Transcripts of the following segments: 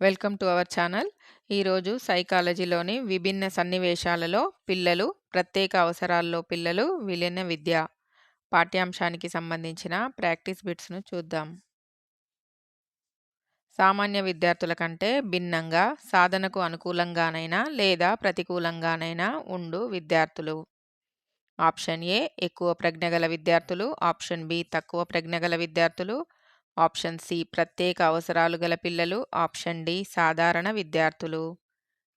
Welcome to our channel. ఈరోజు సైకాలజీలోని విభిన్న సన్నివేశాలలో పిల్లలు, ప్రత్యేక అవసరాల్లో పిల్లలు, విలీన విద్య పాఠ్యాంశానికి సంబంధించిన ప్రాక్టీస్ బిట్స్‌ను చూద్దాం. సామాన్య విద్యార్థుల కంటే భిన్నంగా, సాధనకు అనుకూలంగానైనా లేదా ప్రతికూలంగానైనా ఉండు విద్యార్థులు. ఆప్షన్ ఏ ఎక్కువ ప్రజ్ఞగల విద్యార్థులు. ఆప్షన్ బి తక్కువ ప్రజ్ఞగల విద్యార్థులు. ఆప్షన్ సి ప్రత్యేక అవసరాలు గల పిల్లలు. ఆప్షన్ డి సాధారణ విద్యార్థులు.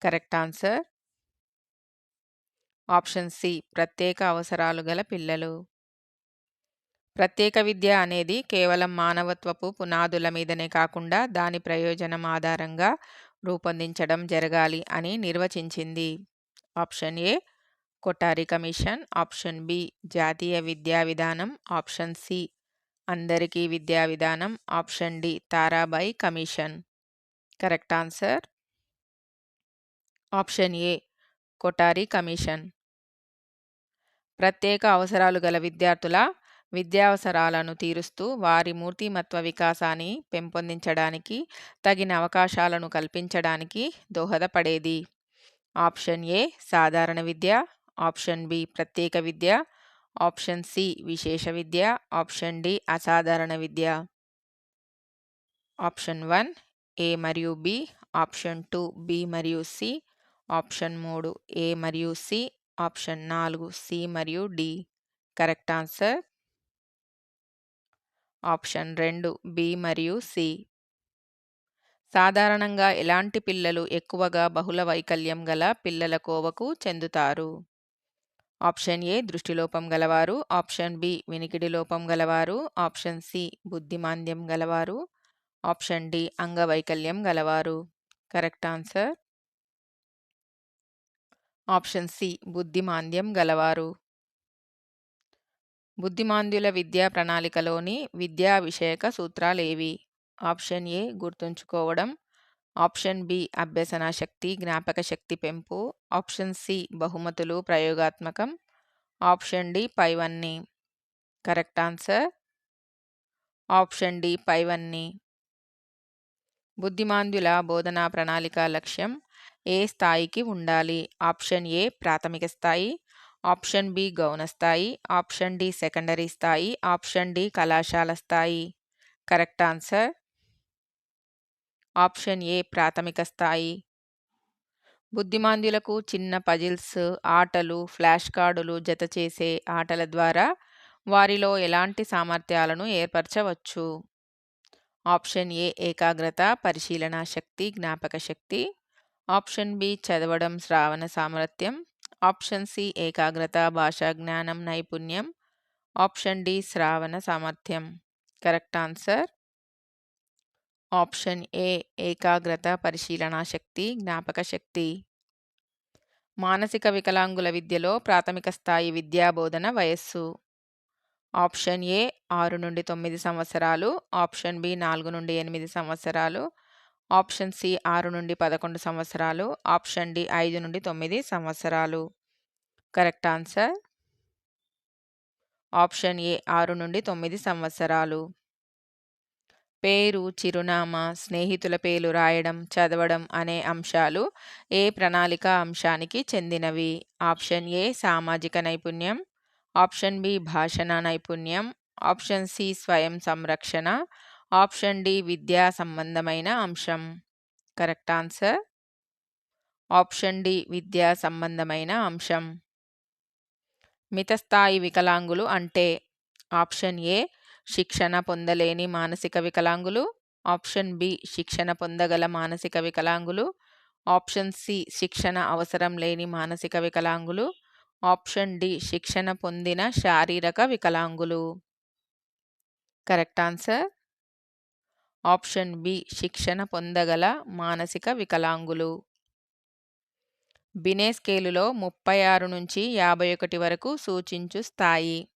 కరెక్ట్ ఆన్సర్ ఆప్షన్ సి ప్రత్యేక అవసరాలు గల పిల్లలు. ప్రత్యేక విద్య అనేది కేవలం మానవత్వపు పునాదుల మీదనే కాకుండా దాని ప్రయోజనం ఆధారంగా రూపొందించడం జరగాలి అని నిర్వచించింది. Option A Kothari commission. Option B జాతీయ విద్యా విధానం. ఆప్షన్ సి అందరికీ విద్యా విధానం. Option D Tarabai commission. Correct answer option A Kothari commission. ప్రత్యేక అవసరాలు గల విద్యార్థుల విద్యావసరాలను తీరుస్తూ వారి మూర్తిమత్వ వికాసాన్ని పెంపొందించడానికి తగిన అవకాశాలను కల్పించడానికి దోహదపడేది. ఆప్షన్ ఏ సాధారణ విద్య. ఆప్షన్ బి ప్రత్యేక విద్య. ఆప్షన్ సి విశేష విద్య. ఆప్షన్ డి అసాధారణ విద్య. ఆప్షన్ వన్ ఏ మరియు బి. ఆప్షన్ టూ బి మరియు సి. ఆప్షన్ మూడు ఏ మరియు సి. ఆప్షన్ నాలుగు సి మరియు డి. కరెక్ట్ ఆన్సర్ ఆప్షన్ రెండు బి మరియు సి. సాధారణంగా ఎలాంటి పిల్లలు ఎక్కువగా బహుళ వైకల్యం గల పిల్లల కోవకు చెందుతారు? ఆప్షన్ ఏ దృష్టిలోపం గలవారు. ఆప్షన్ బి వినికిడి లోపం గలవారు. ఆప్షన్ సి బుద్ధిమాంద్యం గలవారు. ఆప్షన్ డి అంగవైకల్యం గలవారు. కరెక్ట్ ఆన్సర్ ఆప్షన్ సి బుద్ధిమాంద్యం గలవారు. బుద్ధిమాంద్యుల విద్యా ప్రణాళికలోని విద్యా విషయక సూత్రాలేవి? ఆప్షన్ ఏ గుర్తుంచుకోవడం. ఆప్షన్ బి జ్ఞాపక శక్తి పెంపు. ఆప్షన్ సి బహుమతులు ప్రయోగాత్మకం. ఆప్షన్ డి పైవన్నీ. కరెక్ట్ ఆన్సర్ ఆప్షన్ డి పైవన్నీ. బుద్ధిమాంద్యుల బోధనా ప్రణాళిక లక్ష్యం ఏ స్థాయికి ఉండాలి? ఆప్షన్ ఏ ప్రాథమిక స్థాయి. ఆప్షన్ బి గౌణ స్థాయి. ఆప్షన్ డి సెకండరీ స్థాయి. ఆప్షన్ డి కళాశాల స్థాయి. కరెక్ట్ ఆన్సర్ ఆప్షన్ ఏ ప్రాథమిక స్థాయి. బుద్ధిమాంద్యులకు చిన్న పజిల్స్, ఆటలు, ఫ్లాష్ కార్డులు జతచేసే ఆటల ద్వారా వారిలో ఎలాంటి సామర్థ్యాలను ఏర్పరచవచ్చు? ఆప్షన్ ఏ ఏకాగ్రత, పరిశీలన శక్తి, జ్ఞాపక శక్తి ఆప్షన్ బి చదవడం, శ్రావణ సామర్థ్యం. ఆప్షన్ సి ఏకాగ్రత, భాషా జ్ఞానం, నైపుణ్యం. ఆప్షన్ డి శ్రావణ సామర్థ్యం. కరెక్ట్ ఆన్సర్ ఆప్షన్ ఏ ఏకాగ్రత, పరిశీలన శక్తి, జ్ఞాపక శక్తి మానసిక వికలాంగుల విద్యలో ప్రాథమిక స్థాయి విద్యా బోధన వయస్సు? ఆప్షన్ ఏ ఆరు నుండి తొమ్మిది సంవత్సరాలు. ఆప్షన్ బి నాలుగు నుండి ఎనిమిది సంవత్సరాలు. ఆప్షన్ సి ఆరు నుండి పదకొండు సంవత్సరాలు. ఆప్షన్ డి ఐదు నుండి తొమ్మిది సంవత్సరాలు. కరెక్ట్ ఆన్సర్ ఆప్షన్ ఏ ఆరు నుండి తొమ్మిది సంవత్సరాలు. పేరు, చిరునామా, స్నేహితుల పేర్లు రాయడం, చదవడం అనే అంశాలు ఏ ప్రణాళిక అంశానికి చెందినవి? ఆప్షన్ ఏ సామాజిక నైపుణ్యం. ఆప్షన్ బి భాషణ నైపుణ్యం. ఆప్షన్ సి స్వయం సంరక్షణ. ఆప్షన్ డి విద్యా సంబంధమైన అంశం. కరెక్ట్ ఆన్సర్ ఆప్షన్ డి విద్యా సంబంధమైన అంశం. మితస్థాయి వికలాంగులు అంటే? ఆప్షన్ ఏ శిక్షణ పొందలేని మానసిక వికలాంగులు. ఆప్షన్ బి శిక్షణ పొందగల మానసిక వికలాంగులు. ఆప్షన్ సి శిక్షణ అవసరం లేని మానసిక వికలాంగులు. ఆప్షన్ డి శిక్షణ పొందిన శారీరక వికలాంగులు. కరెక్ట్ ఆన్సర్ ఆప్షన్ బి శిక్షణ పొందగల మానసిక వికలాంగులు. బినే స్కేలులో ముప్పై ఆరు నుంచి యాభై ఒకటి వరకు సూచించు స్థాయి?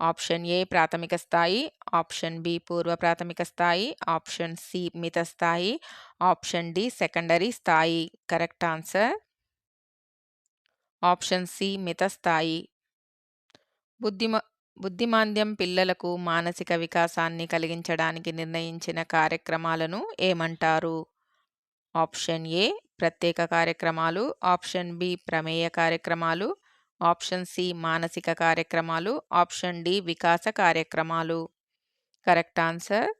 ఆప్షన్ ఏ ప్రాథమిక స్థాయి. ఆప్షన్ బి పూర్వ ప్రాథమిక స్థాయి. ఆప్షన్ సి మిత స్థాయి. ఆప్షన్ డి సెకండరీ స్థాయి. కరెక్ట్ ఆన్సర్ ఆప్షన్ సి మిత స్థాయి. బుద్ధిమ బుద్ధిమాంద్యం పిల్లలకు మానసిక వికాసాన్ని కలిగించడానికి నిర్ణయించిన కార్యక్రమాలను ఏమంటారు? ఆప్షన్ ఏ ప్రత్యేక కార్యక్రమాలు ఆప్షన్ బి ప్రమేయ కార్యక్రమాలు ఆప్షన్ సి మానసిక కార్యక్రమాలు ఆప్షన్ డి వికాస కార్యక్రమాలు. Correct answer?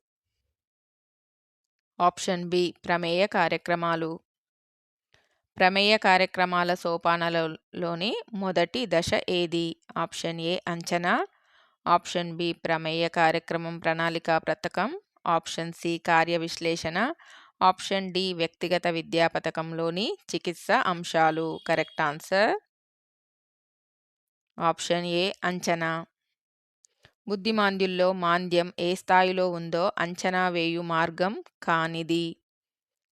ఆప్షన్ బి ప్రమేయ కార్యక్రమాలు. ప్రమేయ కార్యక్రమాల సోపానాలలోని మొదటి దశ ఏది? ఆప్షన్ ఏ అంచనా ఆప్షన్ బి ప్రమేయ కార్యక్రమం ప్రణాళిక పథకం ఆప్షన్ సి కార్య విశ్లేషణ ఆప్షన్ డి వ్యక్తిగత విద్యా పథకంలోని చికిత్స అంశాలు. Correct answer? ఆప్షన్ ఏ అంచనా. బుద్ధిమాంద్యుల్లో మాంద్యం ఏ స్థాయిలో ఉందో అంచనా వేయు మార్గం కానిది.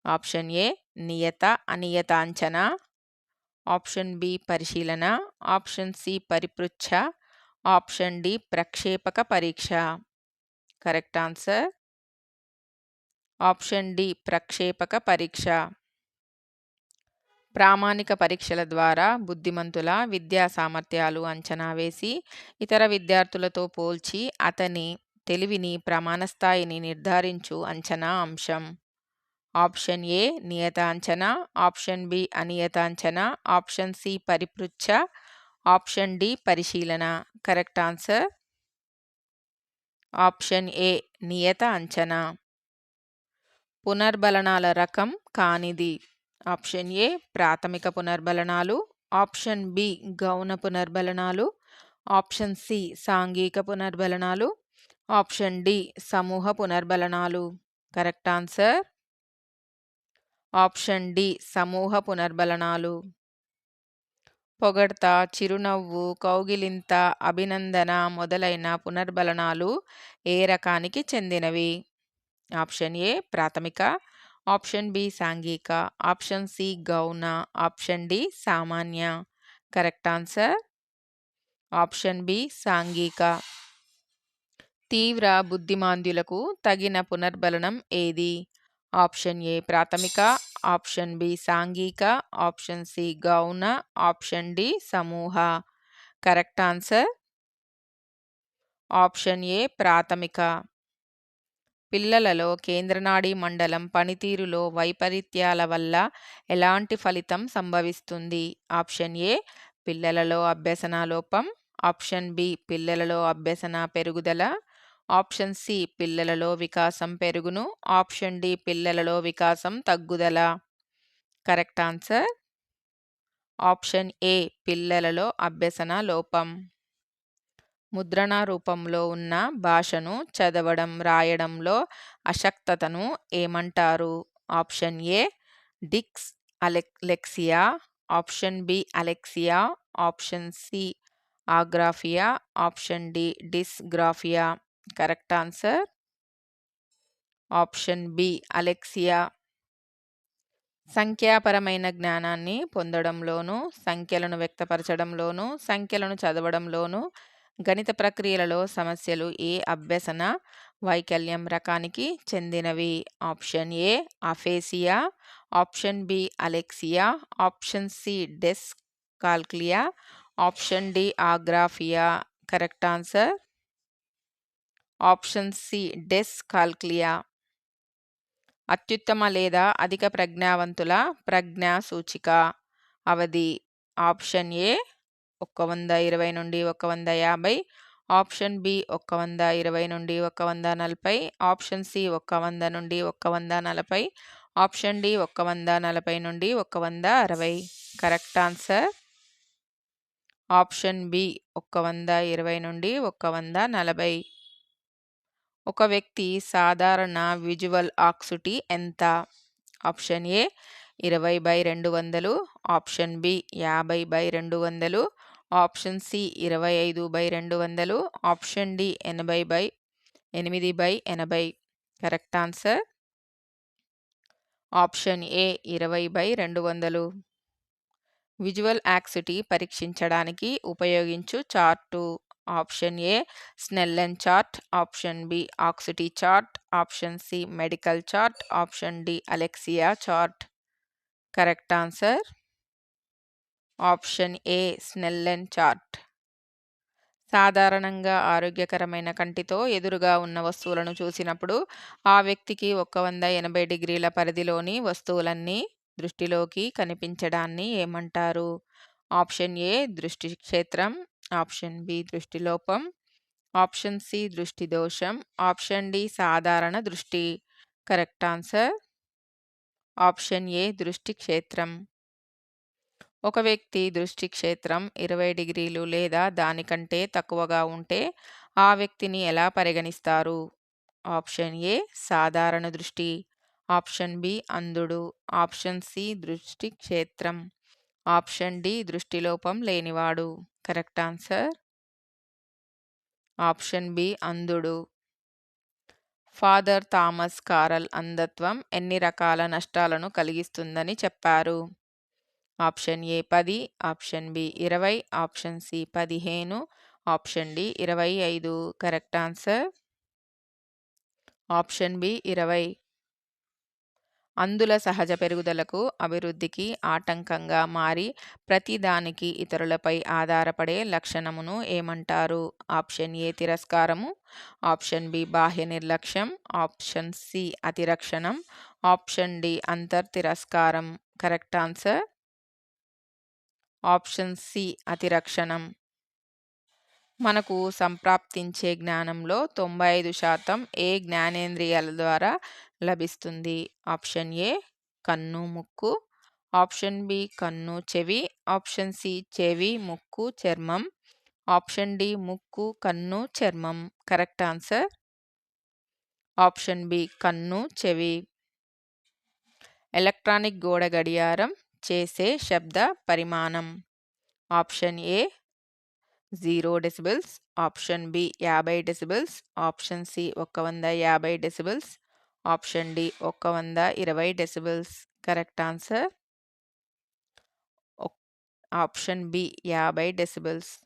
ఆప్షన్ ఏ నియత అనియత అంచనా. ఆప్షన్ బి పరిశీలన. ఆప్షన్ సి పరిపృచ్ఛ. ఆప్షన్ డి ప్రక్షేపక పరీక్ష. Correct answer? ఆప్షన్ డి ప్రక్షేపక పరీక్ష. ప్రామాణిక పరీక్షల ద్వారా బుద్ధిమంతుల విద్యా సామర్థ్యాలు అంచనా వేసి ఇతర విద్యార్థులతో పోల్చి అతని తెలివిని ప్రమాణ స్థాయిని నిర్ధారించు అంచనా అంశం. ఆప్షన్ ఏ నియత అంచనా ఆప్షన్ బి అనియత అంచనా ఆప్షన్ సి పరిపృచ్ఛ ఆప్షన్ డి పరిశీలన. Correct answer? ఆప్షన్ ఏ నియత అంచనా. పునర్బలనాల రకం కానిది. ఆప్షన్ ఏ ప్రాథమిక పునర్బలనాలు ఆప్షన్ బి గౌణ పునర్బలనాలు ఆప్షన్ సి సాంఘిక పునర్బలనాలు ఆప్షన్ డి సమూహ పునర్బలనాలు. Correct answer? ఆప్షన్ డి సమూహ పునర్బలనాలు. పొగడ్త చిరునవ్వు కౌగిలింత అభినందన మొదలైన పునర్బలనాలు ఏ రకానికి చెందినవి? ఆప్షన్ ఏ ప్రాథమిక ఆప్షన్ బి సాంఘిక ఆప్షన్ సి గౌణ ఆప్షన్ డి సామాన్య. Correct answer? ఆప్షన్ బి సాంఘిక. తీవ్ర బుద్ధిమాంద్యులకు తగిన పునర్బలనం ఏది? ఆప్షన్ ఏ ప్రాథమిక ఆప్షన్ బి సాంఘిక ఆప్షన్ సి గౌణ ఆప్షన్ డి సమూహ. Correct answer? ఆప్షన్ ఏ ప్రాథమిక. పిల్లలలో కేంద్రనాడీ మండలం పనితీరులో వైపరీత్యాల వల్ల ఎలాంటి ఫలితం సంభవిస్తుంది? ఆప్షన్ ఏ పిల్లలలో అభ్యసన లోపం. ఆప్షన్ బి పిల్లలలో అభ్యసన పెరుగుదల. ఆప్షన్ సి పిల్లలలో వికాసం పెరుగును. ఆప్షన్ డి పిల్లలలో వికాసం తగ్గుదల. Correct answer? ఆప్షన్ ఏ పిల్లలలో అభ్యసన లోపం. ముద్రణ రూపంలో ఉన్న భాషను చదవడం రాయడంలో అశక్తతను ఏమంటారు? Option A dyslexia option B alexia option C agraphia option D dysgraphia. Correct answer? Option B alexia. సంఖ్యాపరమైన జ్ఞానాన్ని పొందడంలోనూ సంఖ్యలను వ్యక్తపరచడంలోనూ సంఖ్యలను చదవడంలోనూ గణిత ప్రక్రియలలో సమస్యలు ఏ అభ్యసన వైకల్యం రకానికి చెందినవి? Option A aphasia. Option B alexia. Option C dyscalculia option D agraphia. Correct answer? Option C dyscalculia అత్యుత్తమ లేదా అధిక ప్రజ్ఞావంతుల ప్రజ్ఞా సూచిక అవధి. ఆప్షన్ ఏ ఒక్క వంద ఇరవై నుండి ఒక వంద యాభై ఆప్షన్ బి ఒక్క వంద ఇరవై నుండి ఒక వంద నలభై ఆప్షన్ సి ఒక్క వంద నుండి ఒక వంద నలభై ఆప్షన్ డి ఒక్క వంద నలభై నుండి ఒక వంద అరవై కరెక్ట్ ఆన్సర్ ఆప్షన్ బి ఒక్క వంద ఇరవై నుండి ఒక వంద నలభై ఒక వ్యక్తి సాధారణ విజువల్ ఆక్సిటీ ఎంత ఆప్షన్ ఏ ఇరవై బై రెండు వందలు ఆప్షన్ బి యాభై బై రెండు వందలు ఆప్షన్ సి ఇరవై ఐదు బై రెండు వందలు ఆప్షన్ డి ఎనభై బై ఎనిమిది బై ఎనభై. Correct answer? ఆప్షన్ ఏ ఇరవై బై రెండు వందలు. విజువల్ యాక్సిటీ పరీక్షించడానికి ఉపయోగించు chart. Option A Snellen chart option B acuity chart option C medical chart option D alexia chart. Correct answer? Option A Snellen chart సాధారణంగా ఆరోగ్యకరమైన కంటితో ఎదురుగా ఉన్న వస్తువులను చూసినప్పుడు ఆ వ్యక్తికి ఒక వంద ఎనభై డిగ్రీల పరిధిలోని వస్తువులన్నీ దృష్టిలోకి కనిపించడాన్ని ఏమంటారు? ఆప్షన్ ఏ దృష్టి క్షేత్రం ఆప్షన్ బి దృష్టిలోపం ఆప్షన్ సి దృష్టి దోషం ఆప్షన్ డి సాధారణ దృష్టి. Correct answer? ఆప్షన్ ఏ దృష్టి క్షేత్రం. ఒక వ్యక్తి దృష్టి క్షేత్రం ఇరవై డిగ్రీలు లేదా దానికంటే తక్కువగా ఉంటే ఆ వ్యక్తిని ఎలా పరిగణిస్తారు? ఆప్షన్ ఏ సాధారణ దృష్టి. ఆప్షన్ బి అంధుడు. ఆప్షన్ సి దృష్టి క్షేత్రం. ఆప్షన్ డి దృష్టిలోపం లేనివాడు. Correct answer? ఆప్షన్ బి అంధుడు. ఫాదర్ థామస్ కారల్ అంధత్వం ఎన్ని రకాల నష్టాలను కలిగిస్తుందని చెప్పారు? ఆప్షన్ ఏ పది ఆప్షన్ బి ఇరవై ఆప్షన్ సి పదిహేను ఆప్షన్ డి ఇరవై ఐదు. Correct answer? ఆప్షన్ బి ఇరవై. అందుల సహజ పెరుగుదలకు అభివృద్ధికి ఆటంకంగా మారి ప్రతిదానికి ఇతరులపై ఆధారపడే లక్షణమును ఏమంటారు? ఆప్షన్ ఏ తిరస్కారము ఆప్షన్ బి బాహ్య నిర్లక్ష్యం ఆప్షన్ సి అతిరక్షణం ఆప్షన్ డి అంతర్ తిరస్కారం కరెక్ట్ ఆన్సర్? ఆప్షన్ సి అతిరక్షణం. మనకు సంప్రాప్తించే జ్ఞానంలో తొంభై ఐదు శాతం ఏ జ్ఞానేంద్రియాల ద్వారా లభిస్తుంది? ఆప్షన్ ఏ కన్ను ముక్కు. ఆప్షన్ బి కన్ను చెవి. ఆప్షన్ సి చెవి ముక్కు చర్మం. ఆప్షన్ డి ముక్కు కన్ను చర్మం. Correct answer? ఆప్షన్ బి కన్ను చెవి. ఎలక్ట్రానిక్ గోడ గడియారం. చేసే శబ్ద పరిమాణం. Option A zero decibels. Option B యాభై డెసిబిల్స్. ఆప్షన్ సి ఒక వంద యాభై డెసిబిల్స్. ఆప్షన్ డి ఒక వంద ఇరవై decibels. Correct answer? Option B యాభై డెసిబిల్స్.